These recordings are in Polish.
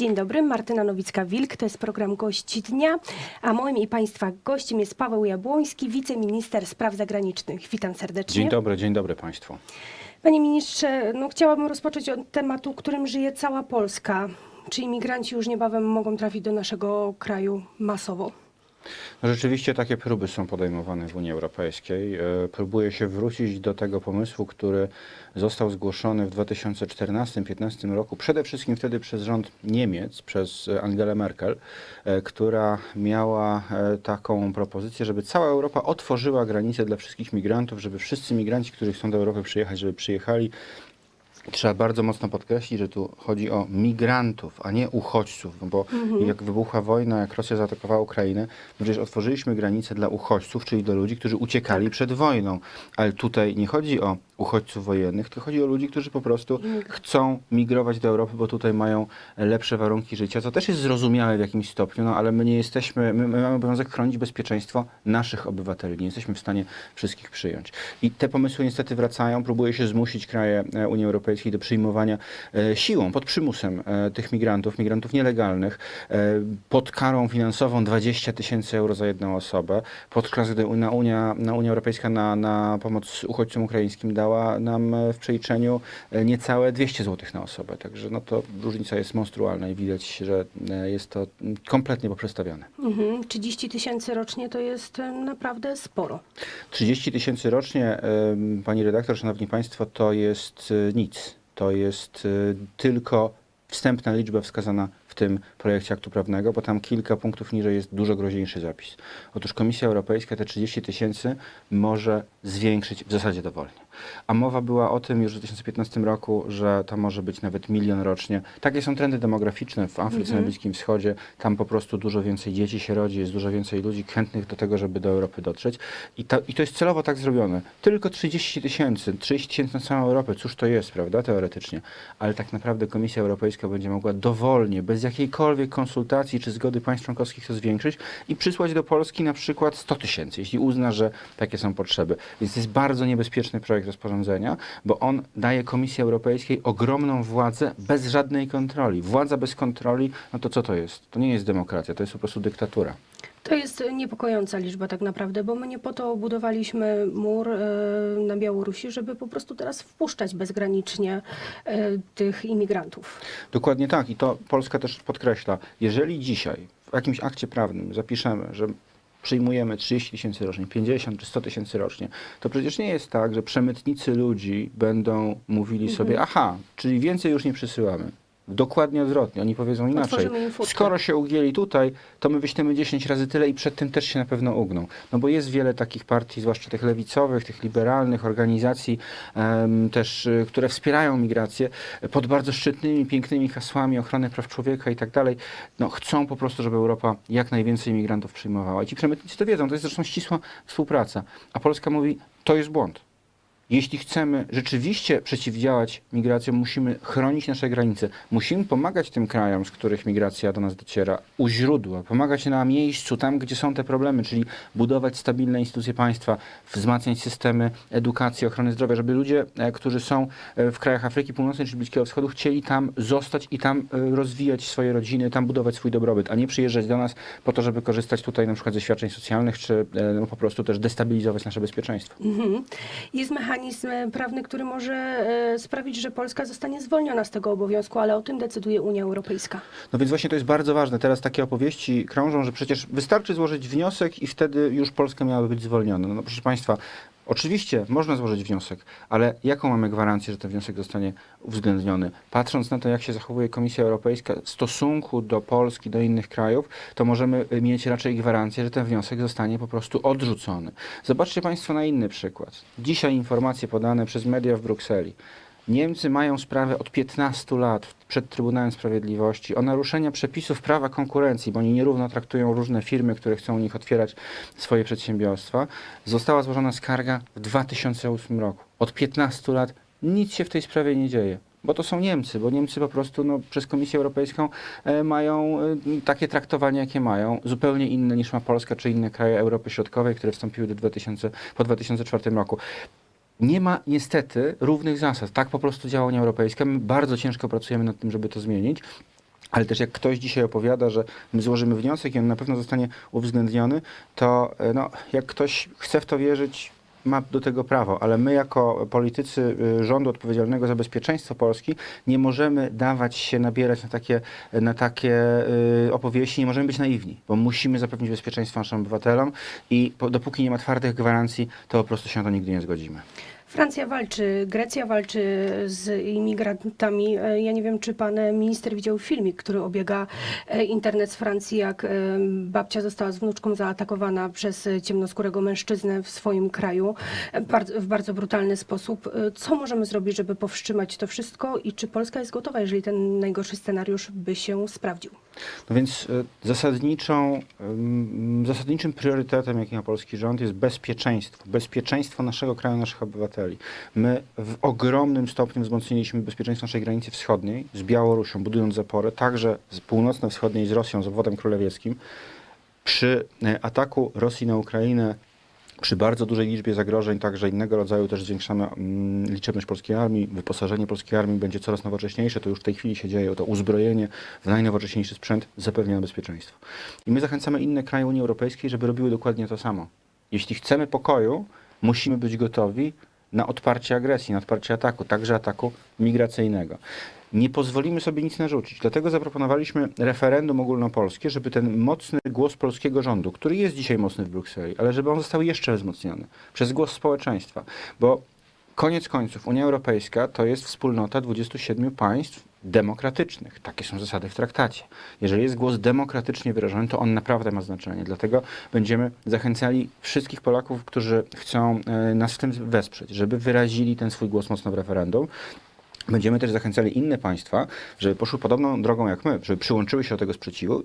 Dzień dobry, Martyna Nowicka-Wilk, to jest program Gość Dnia, a moim i Państwa gościem jest Paweł Jabłoński, wiceminister spraw zagranicznych. Witam serdecznie. Dzień dobry, dzień dobry Państwu. Panie ministrze, no chciałabym rozpocząć od tematu, którym żyje cała Polska. Czy imigranci już niebawem mogą trafić do naszego kraju masowo? No rzeczywiście takie próby są podejmowane w Unii Europejskiej. E, Próbuje się wrócić do tego pomysłu, który został zgłoszony w 2014-2015 roku, przede wszystkim wtedy przez rząd Niemiec, przez e, Angelę Merkel, e, która miała taką propozycję, żeby cała Europa otworzyła granice dla wszystkich migrantów, żeby wszyscy migranci, którzy chcą do Europy przyjechać, żeby przyjechali. Trzeba bardzo mocno podkreślić, że tu chodzi o migrantów, a nie uchodźców, no bo jak wybuchła wojna, jak Rosja zaatakowała Ukrainę, przecież otworzyliśmy granice dla uchodźców, czyli do ludzi, którzy uciekali przed wojną. Ale tutaj nie chodzi o uchodźców wojennych, tylko chodzi o ludzi, którzy po prostu chcą migrować do Europy, bo tutaj mają lepsze warunki życia, co też jest zrozumiałe w jakimś stopniu, no ale my nie jesteśmy, my, my mamy obowiązek chronić bezpieczeństwo naszych obywateli, nie jesteśmy w stanie wszystkich przyjąć. I te pomysły niestety wracają, próbuje się zmusić kraje e, Unii Europejskiej do przyjmowania e, siłą, pod przymusem e, tych migrantów, migrantów nielegalnych, e, pod karą finansową 20 tysięcy euro za jedną osobę, podczas gdy Unia, Unia, na Unia Europejska na, na pomoc uchodźcom ukraińskim dała nam w przeliczeniu niecałe 200 zł na osobę. Także no to różnica jest monstrualna i widać, że jest to kompletnie poprzestawione. Mhm. 30 tysięcy rocznie to jest naprawdę sporo. 30 tysięcy rocznie, pani redaktor, szanowni państwo, to jest nic. To jest e, tylko wstępna liczba wskazana w tym projekcie aktu prawnego, bo tam kilka punktów niżej jest dużo groźniejszy zapis. Otóż Komisja Europejska te 30 tysięcy może zwiększyć w zasadzie dowolnie. A mowa była o tym już w 2015 roku, że to może być nawet milion rocznie. Takie są trendy demograficzne w Afryce, na Bliskim Wschodzie. Tam po prostu dużo więcej dzieci się rodzi, jest dużo więcej ludzi chętnych do tego, żeby do Europy dotrzeć. I, ta, i to jest celowo tak zrobione. Tylko 30 tysięcy, 30 tysięcy na całą Europę. Cóż to jest, prawda, teoretycznie. Ale tak naprawdę Komisja Europejska będzie mogła dowolnie, bez jakiejkolwiek konsultacji czy zgody państw członkowskich to zwiększyć i przysłać do Polski na przykład 100 tysięcy, jeśli uzna, że takie są potrzeby. Więc to jest bardzo niebezpieczny projekt rozporządzenia, bo on daje Komisji Europejskiej ogromną władzę bez żadnej kontroli. Władza bez kontroli, no to co to jest? To nie jest demokracja, to jest po prostu dyktatura. To jest niepokojąca liczba tak naprawdę, bo my nie po to budowaliśmy mur e, na Białorusi, żeby po prostu teraz wpuszczać bezgranicznie e, tych imigrantów. Dokładnie tak i to Polska też podkreśla. Jeżeli dzisiaj w jakimś akcie prawnym zapiszemy, że przyjmujemy 30 tysięcy rocznie, 50 czy 100 tysięcy rocznie, to przecież nie jest tak, że przemytnicy ludzi będą mówili sobie, aha, czyli więcej już nie przysyłamy. Dokładnie odwrotnie. Oni powiedzą inaczej. Skoro się ugięli tutaj, to my wyślemy 10 razy tyle i przed tym też się na pewno ugną. No bo jest wiele takich partii, zwłaszcza tych lewicowych, tych liberalnych organizacji em, też, y, które wspierają migrację pod bardzo szczytnymi, pięknymi hasłami ochrony praw człowieka i tak dalej. No chcą po prostu, żeby Europa jak najwięcej migrantów przyjmowała. I ci przemytnicy to wiedzą, to jest zresztą ścisła współpraca. A Polska mówi, to jest błąd. Jeśli chcemy rzeczywiście przeciwdziałać migracjom, musimy chronić nasze granice. Musimy pomagać tym krajom, z których migracja do nas dociera, u źródła, pomagać na miejscu, tam gdzie są te problemy, czyli budować stabilne instytucje państwa, wzmacniać systemy edukacji, ochrony zdrowia, żeby ludzie, e, którzy są e, w krajach Afryki Północnej czy Bliskiego Wschodu, chcieli tam zostać i tam e, rozwijać swoje rodziny, tam budować swój dobrobyt, a nie przyjeżdżać do nas po to, żeby korzystać tutaj na przykład ze świadczeń socjalnych, czy no, po prostu też destabilizować nasze bezpieczeństwo. Mhm. Jest mechanizm prawny, który może e, sprawić, że Polska zostanie zwolniona z tego obowiązku, ale o tym decyduje Unia Europejska. No więc właśnie to jest bardzo ważne. Teraz takie opowieści krążą, że przecież wystarczy złożyć wniosek i wtedy już Polska miałaby być zwolniona. No proszę Państwa, oczywiście można złożyć wniosek, ale jaką mamy gwarancję, że ten wniosek zostanie uwzględniony? Patrząc na to, jak się zachowuje Komisja Europejska w stosunku do Polski, do innych krajów, to możemy y, mieć raczej gwarancję, że ten wniosek zostanie po prostu odrzucony. Zobaczcie Państwo na inny przykład. Dzisiaj informacje podane przez media w Brukseli. Niemcy mają sprawę od 15 lat przed Trybunałem Sprawiedliwości o naruszenia przepisów prawa konkurencji, bo oni nierówno traktują różne firmy, które chcą u nich otwierać swoje przedsiębiorstwa. Została złożona skarga w 2008 roku. Od 15 lat nic się w tej sprawie nie dzieje. Bo to są Niemcy, bo Niemcy po prostu no, przez Komisję Europejską e, mają e, takie traktowanie, jakie mają, zupełnie inne niż ma Polska czy inne kraje Europy Środkowej, które wstąpiły do 2000, po 2004 roku. Nie ma niestety równych zasad. Tak po prostu działa Unia Europejska. My bardzo ciężko pracujemy nad tym, żeby to zmienić. Ale też jak ktoś dzisiaj opowiada, że my złożymy wniosek i on na pewno zostanie uwzględniony, to e, no, jak ktoś chce w to wierzyć, ma do tego prawo, ale my jako politycy y, rządu odpowiedzialnego za bezpieczeństwo Polski nie możemy dawać się nabierać na takie, na takie y, opowieści, nie możemy być naiwni, bo musimy zapewnić bezpieczeństwo naszym obywatelom i dopóki nie ma twardych gwarancji, to po prostu się na to nigdy nie zgodzimy. Francja walczy, Grecja walczy z imigrantami. E, Ja nie wiem, czy pan minister widział filmik, który obiega e, internet z Francji, jak e, babcia została z wnuczką zaatakowana przez ciemnoskórego mężczyznę w swoim kraju w bardzo brutalny sposób. Co możemy zrobić, żeby powstrzymać to wszystko i czy Polska jest gotowa, jeżeli ten najgorszy scenariusz by się sprawdził? No więc zasadniczą, ym, zasadniczym priorytetem, jaki ma polski rząd, jest bezpieczeństwo. Bezpieczeństwo naszego kraju, naszych obywateli. My w ogromnym stopniu wzmocniliśmy bezpieczeństwo naszej granicy wschodniej z Białorusią, budując zapory, także z północno-wschodniej z Rosją, z obwodem królewieckim. Przy e, ataku Rosji na Ukrainę przy bardzo dużej liczbie zagrożeń, także innego rodzaju, też zwiększamy mm, liczebność polskiej armii, wyposażenie polskiej armii będzie coraz nowocześniejsze, to już w tej chwili się dzieje, to uzbrojenie w najnowocześniejszy sprzęt zapewnia bezpieczeństwo. I my zachęcamy inne kraje Unii Europejskiej, żeby robiły dokładnie to samo. Jeśli chcemy pokoju, musimy być gotowi na odparcie agresji, na odparcie ataku, także ataku migracyjnego. Nie pozwolimy sobie nic narzucić. Dlatego zaproponowaliśmy referendum ogólnopolskie, żeby ten mocny głos polskiego rządu, który jest dzisiaj mocny w Brukseli, ale żeby on został jeszcze wzmocniony przez głos społeczeństwa. Bo koniec końców Unia Europejska to jest wspólnota 27 państw demokratycznych. Takie są zasady w traktacie. Jeżeli jest głos demokratycznie wyrażony, to on naprawdę ma znaczenie. Dlatego będziemy zachęcali wszystkich Polaków, którzy chcą e, nas w tym wesprzeć, żeby wyrazili ten swój głos mocno w referendum. Będziemy też zachęcali inne państwa, żeby poszły podobną drogą jak my, żeby przyłączyły się do tego sprzeciwu.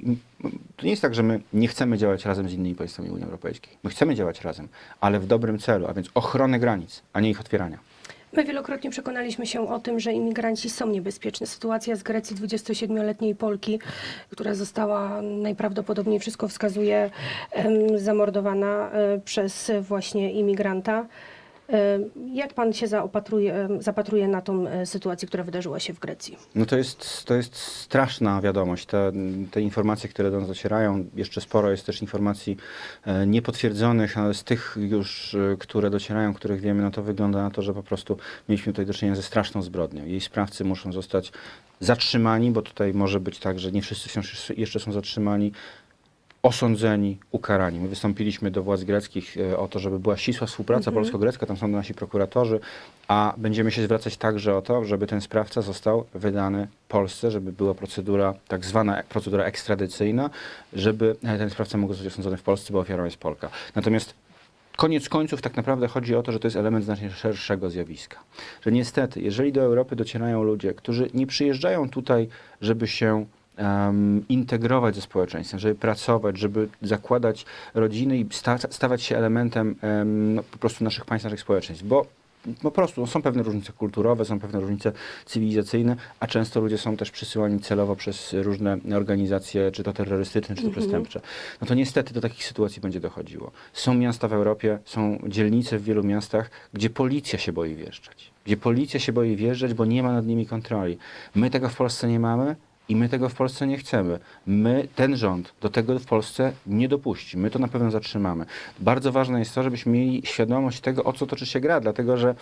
To nie jest tak, że my nie chcemy działać razem z innymi państwami Unii Europejskiej. My chcemy działać razem, ale w dobrym celu, a więc ochrony granic, a nie ich otwierania. My wielokrotnie przekonaliśmy się o tym, że imigranci są niebezpieczni. Sytuacja z Grecji 27-letniej Polki, która została najprawdopodobniej, wszystko wskazuje, zamordowana e, przez właśnie imigranta. Jak pan się zaopatruje, zapatruje na tą e, sytuację, która wydarzyła się w Grecji? No to jest, to jest straszna wiadomość. Te, te informacje, które do nas docierają, jeszcze sporo jest też informacji e, niepotwierdzonych, ale z tych już, e, które docierają, których wiemy, no to wygląda na to, że po prostu mieliśmy tutaj do czynienia ze straszną zbrodnią. Jej sprawcy muszą zostać zatrzymani, bo tutaj może być tak, że nie wszyscy wciąż jeszcze są zatrzymani, osądzeni, ukarani. My wystąpiliśmy do władz greckich e, o to, żeby była ścisła współpraca polsko-grecka, tam są nasi prokuratorzy, a będziemy się zwracać także o to, żeby ten sprawca został wydany Polsce, żeby była procedura, tak zwana procedura ekstradycyjna, żeby e, ten sprawca mógł zostać osądzony w Polsce, bo ofiarą jest Polka. Natomiast Koniec końców tak naprawdę chodzi o to, że to jest element znacznie szerszego zjawiska. Że niestety, jeżeli do Europy docierają ludzie, którzy nie przyjeżdżają tutaj, żeby się em, integrować ze społeczeństwem, żeby pracować, żeby zakładać rodziny i sta, stawać się elementem em, no, po prostu naszych państw, naszych społeczeństw, bo po prostu no, są pewne różnice kulturowe, są pewne różnice cywilizacyjne, a często ludzie są też przysyłani celowo przez różne organizacje, czy to terrorystyczne, czy to przestępcze. No to niestety do takich sytuacji będzie dochodziło. Są miasta w Europie, są dzielnice w wielu miastach, gdzie policja się boi wjeżdżać. Gdzie policja się boi wjeżdżać, bo nie ma nad nimi kontroli. My tego w Polsce nie mamy. I my tego w Polsce nie chcemy. My, ten rząd, do tego w Polsce nie dopuści. My to na pewno zatrzymamy. Bardzo ważne jest to, żebyśmy mieli świadomość tego, o co toczy się gra, dlatego że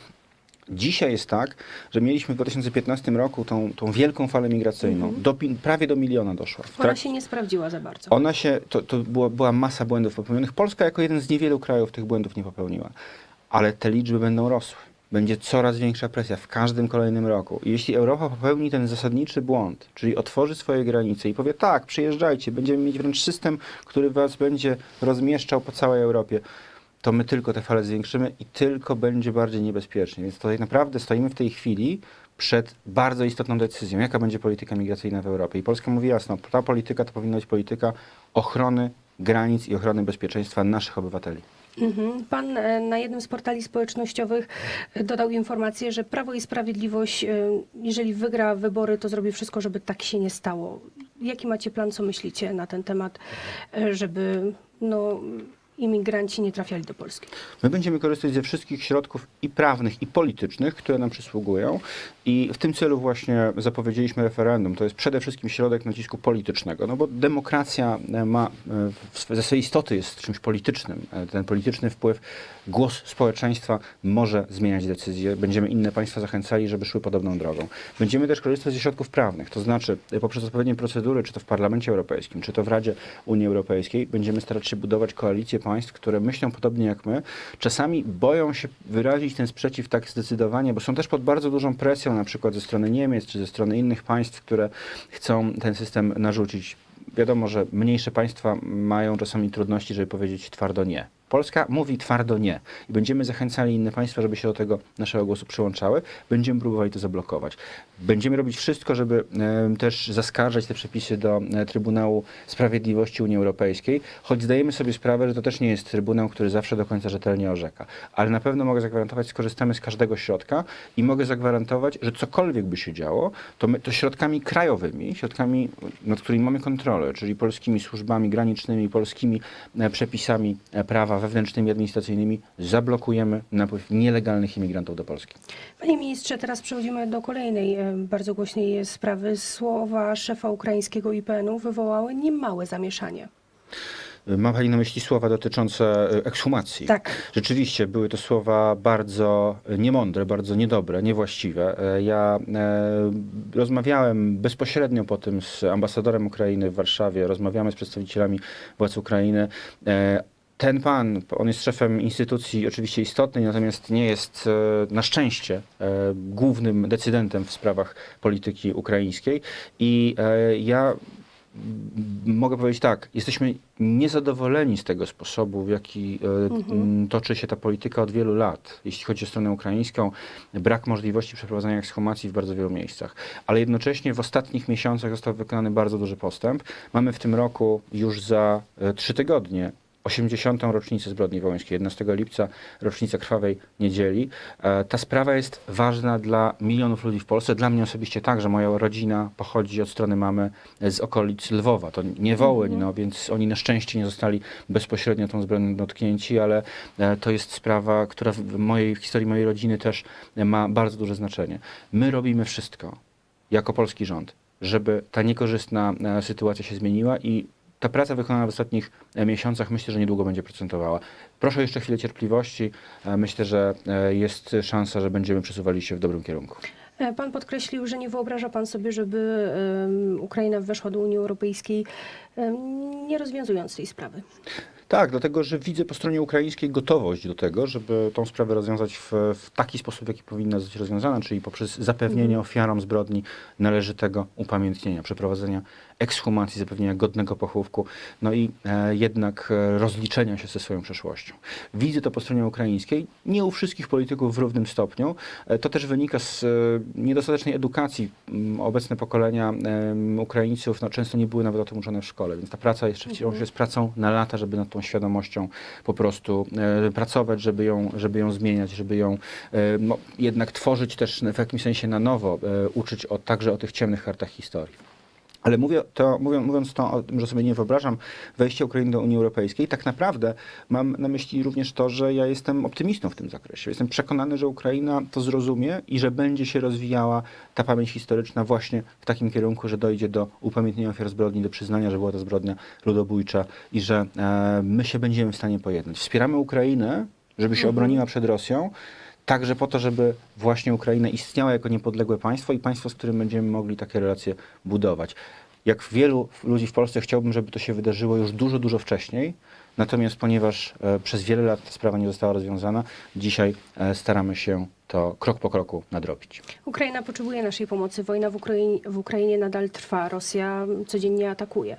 Dzisiaj jest tak, że mieliśmy w 2015 roku tą, tą wielką falę migracyjną. Do, pi- prawie do miliona doszła. Ona się nie sprawdziła za bardzo. ona się, to, to była, była masa błędów popełnionych. Polska jako jeden z niewielu krajów tych błędów nie popełniła. Ale te liczby będą rosły. Będzie coraz większa presja w każdym kolejnym roku. I jeśli Europa popełni ten zasadniczy błąd, czyli otworzy swoje granice i powie tak, przyjeżdżajcie, będziemy mieć wręcz system, który was będzie rozmieszczał po całej Europie, to my tylko te fale zwiększymy i tylko będzie bardziej niebezpiecznie. Więc tutaj naprawdę stoimy w tej chwili przed bardzo istotną decyzją, jaka będzie polityka migracyjna w Europie. I Polska mówi jasno, ta polityka to powinna być polityka ochrony granic i ochrony bezpieczeństwa naszych obywateli. Mhm. Pan e, na jednym z portali społecznościowych e, dodał informację, że Prawo i Sprawiedliwość, e, jeżeli wygra wybory, to zrobi wszystko, żeby tak się nie stało. Jaki macie plan, co myślicie na ten temat, żeby no, imigranci nie trafiali do Polski. My będziemy korzystać ze wszystkich środków i prawnych, i politycznych, które nam przysługują. I w tym celu właśnie zapowiedzieliśmy referendum. To jest przede wszystkim środek nacisku politycznego, no bo demokracja e, ma e, ze swej istoty jest czymś politycznym. E, Ten polityczny wpływ, głos społeczeństwa może zmieniać decyzje. Będziemy inne państwa zachęcali, żeby szły podobną drogą. Będziemy też korzystać ze środków prawnych, to znaczy poprzez odpowiednie procedury, czy to w Parlamencie Europejskim, czy to w Radzie Unii Europejskiej, będziemy starać się budować koalicje państw, które myślą podobnie jak my. Czasami boją się wyrazić ten sprzeciw tak zdecydowanie, bo są też pod bardzo dużą presją, na przykład ze strony Niemiec, czy ze strony innych państw, które chcą ten system narzucić. Wiadomo, że mniejsze państwa mają czasami trudności, żeby powiedzieć twardo nie. Polska mówi twardo nie i będziemy zachęcali inne państwa, żeby się do tego naszego głosu przyłączały. Będziemy próbowali to zablokować. Będziemy robić wszystko, żeby też zaskarżać te przepisy do e, Trybunału Sprawiedliwości Unii Europejskiej, choć zdajemy sobie sprawę, że to też nie jest Trybunał, który zawsze do końca rzetelnie orzeka. Ale na pewno mogę zagwarantować, skorzystamy z każdego środka i mogę zagwarantować, że cokolwiek by się działo, to, my, to środkami krajowymi, środkami, nad którymi mamy kontrolę, czyli polskimi służbami granicznymi, polskimi e, przepisami e, prawa wewnętrznymi, administracyjnymi, zablokujemy napływ nielegalnych imigrantów do Polski. Panie ministrze, teraz przechodzimy do kolejnej e, bardzo głośnej sprawy. Słowa szefa ukraińskiego IPN-u wywołały niemałe zamieszanie. Ma Pani na myśli słowa dotyczące e, ekshumacji? Tak. Rzeczywiście były to słowa bardzo niemądre, bardzo niedobre, niewłaściwe. E, Ja e, rozmawiałem bezpośrednio po tym z ambasadorem Ukrainy w Warszawie, rozmawiamy z przedstawicielami władz Ukrainy. E, Ten pan, on jest szefem instytucji oczywiście istotnej, natomiast nie jest e, na szczęście e, głównym decydentem w sprawach polityki ukraińskiej. I e, ja mogę powiedzieć tak, jesteśmy niezadowoleni z tego sposobu, w jaki e, m, toczy się ta polityka od wielu lat, jeśli chodzi o stronę ukraińską. Brak możliwości przeprowadzania ekshumacji w bardzo wielu miejscach. Ale jednocześnie w ostatnich miesiącach został wykonany bardzo duży postęp. Mamy w tym roku już za trzy tygodnie 80. rocznicę zbrodni wołyńskiej, 11 lipca, rocznica krwawej niedzieli. E, Ta sprawa jest ważna dla milionów ludzi w Polsce. Dla mnie osobiście także. Moja rodzina pochodzi od strony mamy z okolic Lwowa. To nie Wołyń, no, więc oni na szczęście nie zostali bezpośrednio tą zbrodnią dotknięci, ale e, to jest sprawa, która w mojej w historii mojej rodziny też ma bardzo duże znaczenie. My robimy wszystko jako polski rząd, żeby ta niekorzystna e, sytuacja się zmieniła i ta praca wykonana w ostatnich e, miesiącach myślę, że niedługo będzie procentowała. Proszę jeszcze chwilę cierpliwości. E, Myślę, że e, jest szansa, że będziemy przesuwali się w dobrym kierunku. Pan podkreślił, że nie wyobraża pan sobie, żeby Ukraina weszła do Unii Europejskiej, nie rozwiązując tej sprawy. Tak, dlatego że widzę po stronie ukraińskiej gotowość do tego, żeby tą sprawę rozwiązać w, w taki sposób, jaki powinna zostać rozwiązana, czyli poprzez zapewnienie ofiarom zbrodni należytego upamiętnienia, przeprowadzenia ekshumacji, zapewnienia godnego pochówku, no i e, jednak e, rozliczenia się ze swoją przeszłością. Widzę to po stronie ukraińskiej, nie u wszystkich polityków w równym stopniu. E, to też wynika z e, niedostatecznej edukacji. Mm, Obecne pokolenia em, Ukraińców no, często nie były nawet o tym uczone w szkole, więc ta praca jeszcze wciąż jest pracą na lata, żeby nad tą świadomością po prostu e, pracować, żeby ją, żeby ją zmieniać, żeby ją e, jednak tworzyć też w jakimś sensie na nowo, e, uczyć o, także o tych ciemnych kartach historii. Ale mówię to, mówią, mówiąc to o tym, że sobie nie wyobrażam wejścia Ukrainy do Unii Europejskiej, tak naprawdę mam na myśli również to, że ja jestem optymistą w tym zakresie. Jestem przekonany, że Ukraina to zrozumie i że będzie się rozwijała ta pamięć historyczna właśnie w takim kierunku, że dojdzie do upamiętnienia ofiar zbrodni, do przyznania, że była to zbrodnia ludobójcza i że e, my się będziemy w stanie pojednać. Wspieramy Ukrainę, żeby się obroniła przed Rosją, Także po to, żeby właśnie Ukraina istniała jako niepodległe państwo i państwo, z którym będziemy mogli takie relacje budować. Jak wielu ludzi w Polsce chciałbym, żeby to się wydarzyło już dużo, dużo wcześniej. Natomiast ponieważ e, przez wiele lat ta sprawa nie została rozwiązana, dzisiaj e, staramy się to krok po kroku nadrobić. Ukraina potrzebuje naszej pomocy. Wojna w Ukrainie, w Ukrainie nadal trwa. Rosja codziennie atakuje.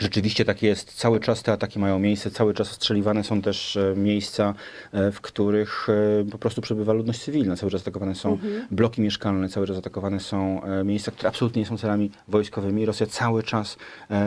Rzeczywiście tak jest. Cały czas te ataki mają miejsce, cały czas ostrzeliwane są też e, miejsca, e, w których e, po prostu przebywa ludność cywilna. Cały czas atakowane są bloki mieszkalne, cały czas atakowane są miejsca, które absolutnie nie są celami wojskowymi. Rosja cały czas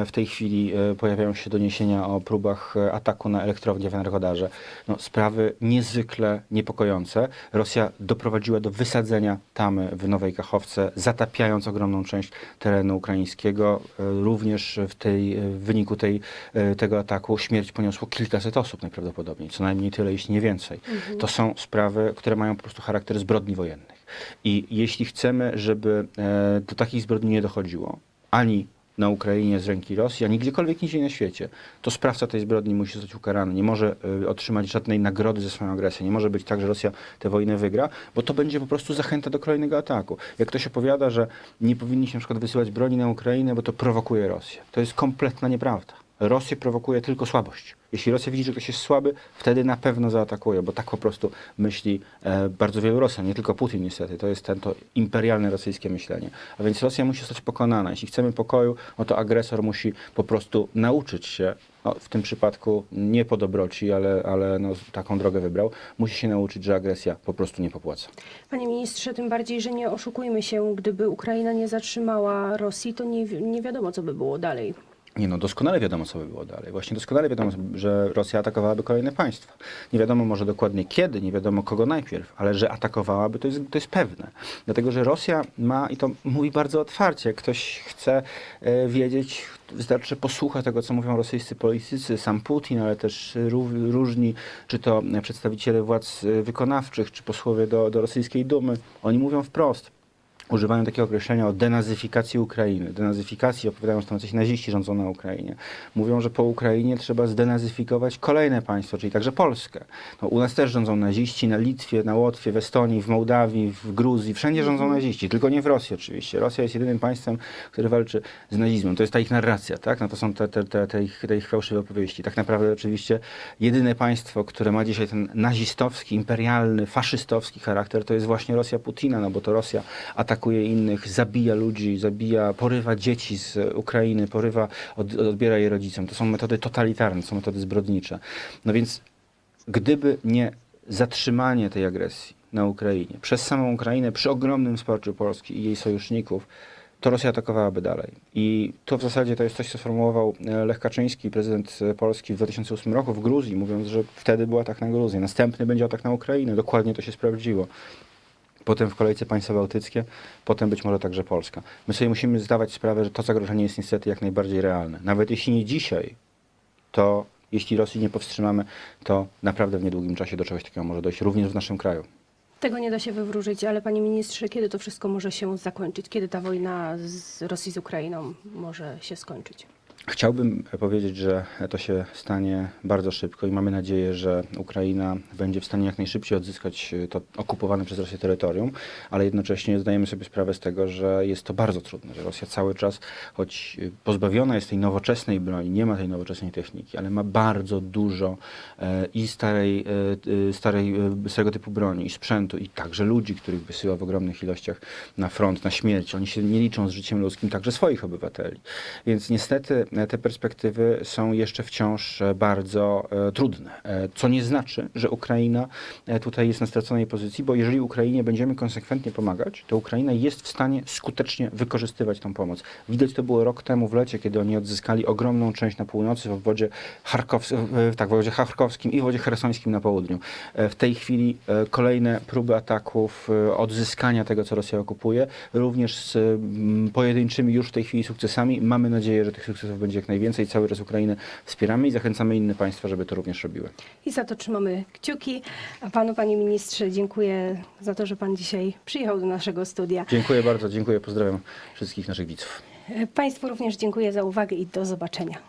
w tej chwili pojawiają się doniesienia o próbach ataku na elektrownię w Energodarze. No, sprawy niezwykle niepokojące. Rosja doprowadziła do wysadzenia tamy w Nowej Kachowce, zatapiając ogromną część terenu ukraińskiego. Również w tej, w wyniku tej, e, tego ataku śmierć poniosło kilkaset osób najprawdopodobniej, co najmniej tyle, jeśli nie więcej. To są sprawy, które mają po prostu charakter zbrodni wojennych. I jeśli chcemy, żeby e, do takich zbrodni nie dochodziło, ani na Ukrainie z ręki Rosji, ani gdziekolwiek indziej na świecie, to sprawca tej zbrodni musi zostać ukarany. Nie może y, otrzymać żadnej nagrody za swoją agresję. Nie może być tak, że Rosja tę wojnę wygra, bo to będzie po prostu zachęta do kolejnego ataku. Jak ktoś opowiada, że nie powinniśmy na przykład wysyłać broni na Ukrainę, bo to prowokuje Rosję. To jest kompletna nieprawda. Rosję prowokuje tylko słabość. Jeśli Rosja widzi, że ktoś jest słaby, wtedy na pewno zaatakuje, bo tak po prostu myśli e, bardzo wielu Rosjan, nie tylko Putin niestety. To jest ten, to imperialne rosyjskie myślenie. A więc Rosja musi zostać pokonana. Jeśli chcemy pokoju, no to agresor musi po prostu nauczyć się, no, w tym przypadku nie po dobroci, ale, ale no, taką drogę wybrał, musi się nauczyć, że agresja po prostu nie popłaca. Panie ministrze, tym bardziej, że nie oszukujmy się, gdyby Ukraina nie zatrzymała Rosji, to nie, nie wiadomo, co by było dalej. Nie no, doskonale wiadomo, co by było dalej. Właśnie doskonale wiadomo, że Rosja atakowałaby kolejne państwa. Nie wiadomo może dokładnie kiedy, nie wiadomo kogo najpierw, ale że atakowałaby, to jest, to jest pewne. Dlatego, że Rosja ma, i to mówi bardzo otwarcie, ktoś chce e, wiedzieć, wystarczy posłuchać tego, co mówią rosyjscy politycy, sam Putin, ale też ró- różni, czy to przedstawiciele władz e, wykonawczych, czy posłowie do, do rosyjskiej Dumy. Oni mówią wprost, używają takiego określenia o denazyfikacji Ukrainy. Denazyfikacji opowiadają coś naziści rządzą na Ukrainie. Mówią, że po Ukrainie trzeba zdenazyfikować kolejne państwo, czyli także Polskę. No, u nas też rządzą naziści, na Litwie, na Łotwie, w Estonii, w Mołdawii, w Gruzji. Wszędzie rządzą naziści, tylko nie w Rosji oczywiście. Rosja jest jedynym państwem, które walczy z nazizmem. To jest ta ich narracja, tak? No to są te, te, te, te, ich, te ich fałszywe opowieści. Tak naprawdę oczywiście jedyne państwo, które ma dzisiaj ten nazistowski, imperialny, faszystowski charakter, to jest właśnie Rosja Putina, no bo to Rosja atakuje innych, zabija ludzi, zabija, porywa dzieci z Ukrainy, porywa, od, odbiera je rodzicom. To są metody totalitarne, to są metody zbrodnicze. No więc gdyby nie zatrzymanie tej agresji na Ukrainie przez samą Ukrainę, przy ogromnym wsparciu Polski i jej sojuszników, to Rosja atakowałaby dalej. I to w zasadzie to jest coś, co sformułował e, Lech Kaczyński, prezydent e, Polski w 2008 roku w Gruzji, mówiąc, że wtedy był atak na Gruzję, następny będzie atak na Ukrainę. Dokładnie to się sprawdziło. Potem w kolejce państwa bałtyckie, potem być może także Polska. My sobie musimy zdawać sprawę, że to zagrożenie jest niestety jak najbardziej realne. Nawet jeśli nie dzisiaj, to jeśli Rosji nie powstrzymamy, to naprawdę w niedługim czasie do czegoś takiego może dojść również w naszym kraju. Tego nie da się wywróżyć, ale panie ministrze, kiedy to wszystko może się zakończyć? Kiedy ta wojna z Rosji z Ukrainą może się skończyć? Chciałbym powiedzieć, że to się stanie bardzo szybko i mamy nadzieję, że Ukraina będzie w stanie jak najszybciej odzyskać to okupowane przez Rosję terytorium, ale jednocześnie zdajemy sobie sprawę z tego, że jest to bardzo trudne, że Rosja cały czas, choć pozbawiona jest tej nowoczesnej broni, nie ma tej nowoczesnej techniki, ale ma bardzo dużo e, i starej, e, e, starej, e, starego typu broni, i sprzętu, i także ludzi, których wysyła w ogromnych ilościach na front, na śmierć. Oni się nie liczą z życiem ludzkim, także swoich obywateli. Więc niestety e, te perspektywy są jeszcze wciąż e, bardzo e, trudne. E, Co nie znaczy, że Ukraina e, tutaj jest na straconej pozycji, bo jeżeli Ukrainie będziemy konsekwentnie pomagać, to Ukraina jest w stanie skutecznie wykorzystywać tą pomoc. Widać to było rok temu w lecie, kiedy oni odzyskali ogromną część na północy, w obwodzie, tak, w obwodzie charkowskim i w obwodzie chersońskim na południu. E, W tej chwili e, kolejne próby ataków, e, odzyskania tego, co Rosja okupuje, również z pojedynczymi już w tej chwili sukcesami. Mamy nadzieję, że tych sukcesów będzie jak najwięcej. Cały czas Ukrainę wspieramy i zachęcamy inne państwa, żeby to również robiły. I za to trzymamy kciuki. A panu, panie ministrze, dziękuję za to, że pan dzisiaj przyjechał do naszego studia. Dziękuję bardzo, dziękuję, pozdrawiam wszystkich naszych widzów. Państwu również dziękuję za uwagę i do zobaczenia.